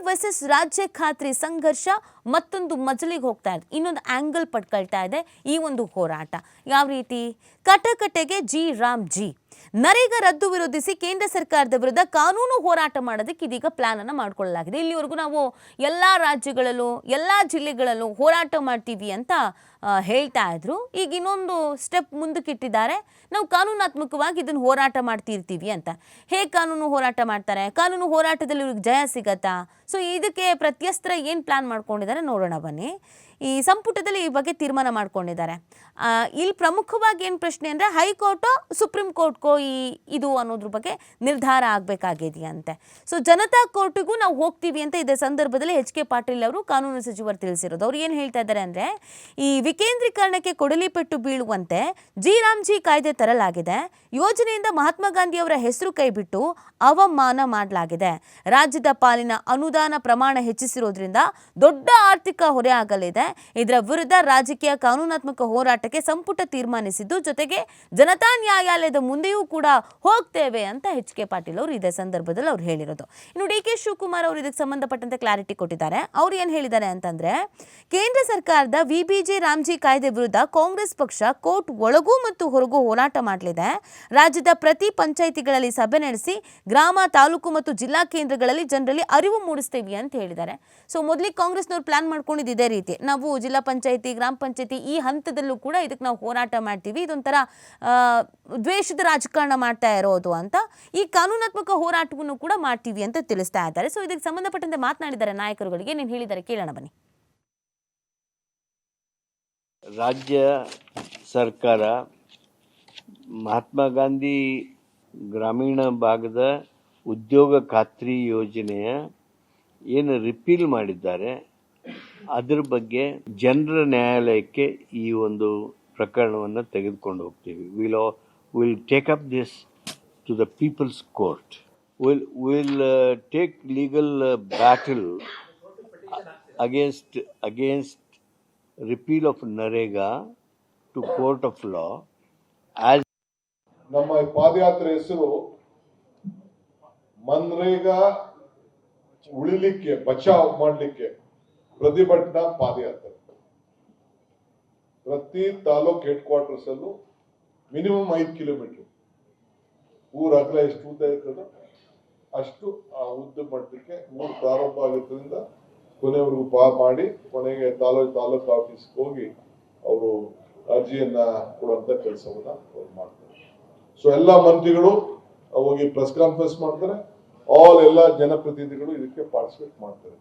Versus ರಾಜ್ಯ ಖಾತ್ರಿ ಸಂಘರ್ಷ ಮತ್ತೊಂದು ಮಜಲಿಗೆ ಹೋಗ್ತಾ ಇದೆ. ಇನ್ನೊಂದು ಆಂಗಲ್ ಪಡ್ಕೊಳ್ತಾ ಇದೆ ಈ ಒಂದು ಹೋರಾಟ. ಯಾವ ರೀತಿ? ಕಟಕಟೆಗೆ ಜಿ ರಾಮ್ ಜಿ. ನರೇಗಾ ರದ್ದು ವಿರೋಧಿಸಿ ಕೇಂದ್ರ ಸರ್ಕಾರದ ವಿರುದ್ಧ ಕಾನೂನು ಹೋರಾಟ ಮಾಡೋದಕ್ಕೆ ಇದೀಗ ಪ್ಲಾನ್ ಅನ್ನು ಮಾಡ್ಕೊಳ್ಳಲಾಗಿದೆ. ಇಲ್ಲಿವರೆಗೂ ನಾವು ಎಲ್ಲ ರಾಜ್ಯಗಳಲ್ಲೂ, ಎಲ್ಲ ಜಿಲ್ಲೆಗಳಲ್ಲೂ ಹೋರಾಟ ಮಾಡ್ತೀವಿ ಅಂತ ಹೇಳ್ತಾ ಇದ್ರು. ಈಗ ಇನ್ನೊಂದು ಸ್ಟೆಪ್ ಮುಂದಕ್ಕಿಟ್ಟಿದ್ದಾರೆ. ನಾವು ಕಾನೂನಾತ್ಮಕವಾಗಿ ಇದನ್ನು ಹೋರಾಟ ಮಾಡ್ತಿರ್ತೀವಿ ಅಂತ. ಹೇಗೆ ಕಾನೂನು ಹೋರಾಟ ಮಾಡ್ತಾರೆ? ಕಾನೂನು ಹೋರಾಟದಲ್ಲಿ ಇವ್ರಿಗೆ ಜಯ ಸಿಗತ್ತಾ? ಸೊ ಇದಕ್ಕೆ ಪ್ರತ್ಯಸ್ತ್ರ ಏನು ಪ್ಲಾನ್ ಮಾಡ್ಕೊಂಡಿದ್ದಾರೆ ನೋಡೋಣ ಬನ್ನಿ. ಈ ಸಂಪುಟದಲ್ಲಿ ಈ ಬಗ್ಗೆ ತೀರ್ಮಾನ ಮಾಡ್ಕೊಂಡಿದ್ದಾರೆ. ಇಲ್ಲಿ ಪ್ರಮುಖವಾಗಿ ಏನು ಪ್ರಶ್ನೆ ಅಂದರೆ ಹೈಕೋರ್ಟು ಸುಪ್ರೀಂ ಕೋರ್ಟ್ಗೋ ಈ ಇದು ಅನ್ನೋದ್ರ ಬಗ್ಗೆ ನಿರ್ಧಾರ ಆಗಬೇಕಾಗಿದೆಯಂತೆ. ಸೊ ಜನತಾ ಕೋರ್ಟಿಗೂ ನಾವು ಹೋಗ್ತೀವಿ ಅಂತ ಇದೇ ಸಂದರ್ಭದಲ್ಲಿ ಎಚ್ ಕೆ ಪಾಟೀಲ್ ಅವರು ಕಾನೂನು ಸಚಿವರು ತಿಳಿಸಿರೋದು. ಅವ್ರು ಏನು ಹೇಳ್ತಾ ಇದ್ದಾರೆ ಅಂದರೆ ಈ ವಿಕೇಂದ್ರೀಕರಣಕ್ಕೆ ಕೊಡಲಿ ಪೆಟ್ಟು ಬೀಳುವಂತೆ ಜಿ ರಾಮ್ ಜಿ ಕಾಯ್ದೆ ತರಲಾಗಿದೆ. ಯೋಜನೆಯಿಂದ ಮಹಾತ್ಮ ಗಾಂಧಿ ಅವರ ಹೆಸರು ಕೈಬಿಟ್ಟು ಅವಮಾನ ಮಾಡಲಾಗಿದೆ. ರಾಜ್ಯದ ಪಾಲಿನ ಅನುದಾನ ಪ್ರಮಾಣ ಹೆಚ್ಚಿಸಿರೋದ್ರಿಂದ ದೊಡ್ಡ ಆರ್ಥಿಕ ಹೊರೆ ಆಗಲಿದೆ. ಇದರ ವಿರುದ್ಧ ರಾಜಕೀಯ ಕಾನೂನಾತ್ಮಕ ಹೋರಾಟಕ್ಕೆ ಸಂಪುಟ ತೀರ್ಮಾನಿಸಿದ್ದು, ಜೊತೆಗೆ ಜನತಾ ನ್ಯಾಯಾಲಯದ ಮುಂದೆಯೂ ಕೂಡ ಹೋಗ್ತೇವೆ ಅಂತ ಎಚ್ ಕೆ ಪಾಟೀಲ್ ಅವರು ಇದೇ ಸಂದರ್ಭದಲ್ಲಿ ಅವ್ರು ಹೇಳಿರೋದು. ಇನ್ನು ಡಿ ಕೆ ಶಿವಕುಮಾರ್ ಅವರು ಇದಕ್ಕೆ ಸಂಬಂಧಪಟ್ಟಂತೆ ಕ್ಲಾರಿಟಿ ಕೊಟ್ಟಿದ್ದಾರೆ. ಅವ್ರು ಏನು ಹೇಳಿದ್ದಾರೆ ಅಂತಂದ್ರೆ, ಕೇಂದ್ರ ಸರ್ಕಾರದ ವಿ ಬಿ ಜಿ ರಾಮ್ಜಿ ಕಾಯ್ದೆ ವಿರುದ್ಧ ಕಾಂಗ್ರೆಸ್ ಪಕ್ಷ ಕೋರ್ಟ್ ಒಳಗೂ ಮತ್ತು ಹೊರಗೂ ಹೋರಾಟ ಮಾಡಲಿದೆ. ರಾಜ್ಯದ ಪ್ರತಿ ಪಂಚಾಯಿತಿಗಳಲ್ಲಿ ಸಭೆ ನಡೆಸಿ ಗ್ರಾಮ, ತಾಲೂಕು ಮತ್ತು ಜಿಲ್ಲಾ ಕೇಂದ್ರಗಳಲ್ಲಿ ಜನರಲ್ಲಿ ಅರಿವು ಮೂಡಿಸ್ತೇವೆ ಅಂತ ಹೇಳಿದ್ದಾರೆ. ಸೊ, ಮೊದಲಿಗೆ ಕಾಂಗ್ರೆಸ್ನವ್ರು ಪ್ಲಾನ್ ಮಾಡ್ಕೊಂಡಿದ್ದು ಇದೇ ರೀತಿ. ನಾವು ಜಿಲ್ಲಾ ಪಂಚಾಯತಿ, ಗ್ರಾಮ ಪಂಚಾಯಿತಿ ಈ ಹಂತದಲ್ಲೂ ಕೂಡ ಇದಕ್ಕೆ ನಾವು ಹೋರಾಟ ಮಾಡ್ತೀವಿ. ಇದೊಂಥರ ದ್ವೇಷದ ರಾಜಕಾರಣ ಮಾಡ್ತಾ ಇರೋದು ಅಂತ ಈ ಕಾನೂನಾತ್ಮಕ ಹೋರಾಟವನ್ನು ಕೂಡ ಮಾಡ್ತೀವಿ ಅಂತ ತಿಳಿಸ್ತಾ ಇದ್ದಾರೆ. ಸೊ ಇದಕ್ಕೆ ಸಂಬಂಧಪಟ್ಟಂತೆ ಮಾತನಾಡಿದ್ದಾರೆ ನಾಯಕರುಗಳಿಗೆ. ನೀನು ಹೇಳಿದ್ದಾರೆ, ಕೇಳೋಣ ಬನ್ನಿ. ರಾಜ್ಯ ಸರ್ಕಾರ ಮಹಾತ್ಮ ಗಾಂಧಿ ಗ್ರಾಮೀಣ ಭಾಗದ ಉದ್ಯೋಗ ಖಾತ್ರಿ ಯೋಜನೆಯ ಏನು ರಿಪೀಲ್ ಮಾಡಿದ್ದಾರೆ ಅದ್ರ ಬಗ್ಗೆ ಜನರ ನ್ಯಾಯಾಲಯಕ್ಕೆ ಈ ಒಂದು ಪ್ರಕರಣವನ್ನು ತೆಗೆದುಕೊಂಡು ಹೋಗ್ತೀವಿ. Will will take up this to the people's court will will take legal battle against against repeal of NREGA to court of law as ನಮ್ಮ ಪಾದಯಾತ್ರೆ ಹೆಸರು ಮನ್ರೇಗಾ ಉಳಿಲಿಕ್ಕೆ, ಬಚಾವ್ ಮಾಡಲಿಕ್ಕೆ. ಪ್ರತಿಭಟನಾ ಪಾದಯಾತ್ರೆ. ಪ್ರತಿ ತಾಲೂಕ್ ಹೆಡ್ ಕ್ವಾರ್ಟರ್ಸ್ ಅಲ್ಲೂ ಮಿನಿಮಮ್ ಐದು ಕಿಲೋಮೀಟರ್ ಊರ ಅಗಲ ಎಷ್ಟು ಉದ್ದ ಇರ್ತದೆ ಅಷ್ಟು ಆ ಉದ್ದ ಮಟ್ಟಕ್ಕೆ ಊರು ಪ್ರಾರಂಭ ಆಗಿದ್ದರಿಂದ ಕೊನೆವರೆಗೂ ಪಾ ಮಾಡಿ ಕೊನೆಗೆ ತಾಲೂಕ್ ತಾಲೂಕ್ ಆಫೀಸ್ಗೆ ಹೋಗಿ ಅವರು ಅರ್ಜಿಯನ್ನ ಕೊಡುವಂತ ಕೆಲಸವನ್ನ ಅವ್ರು ಮಾಡ್ತಾರೆ. ಸೊ ಎಲ್ಲ ಮಂತ್ರಿಗಳು ಹೋಗಿ ಪ್ರೆಸ್ ಕಾನ್ಫರೆನ್ಸ್ ಮಾಡ್ತಾರೆ. ಆಲ್ ಎಲ್ಲ ಜನಪ್ರತಿನಿಧಿಗಳು ಇದಕ್ಕೆ ಪಾರ್ಟಿಸಿಪೇಟ್ ಮಾಡ್ತಾರೆ.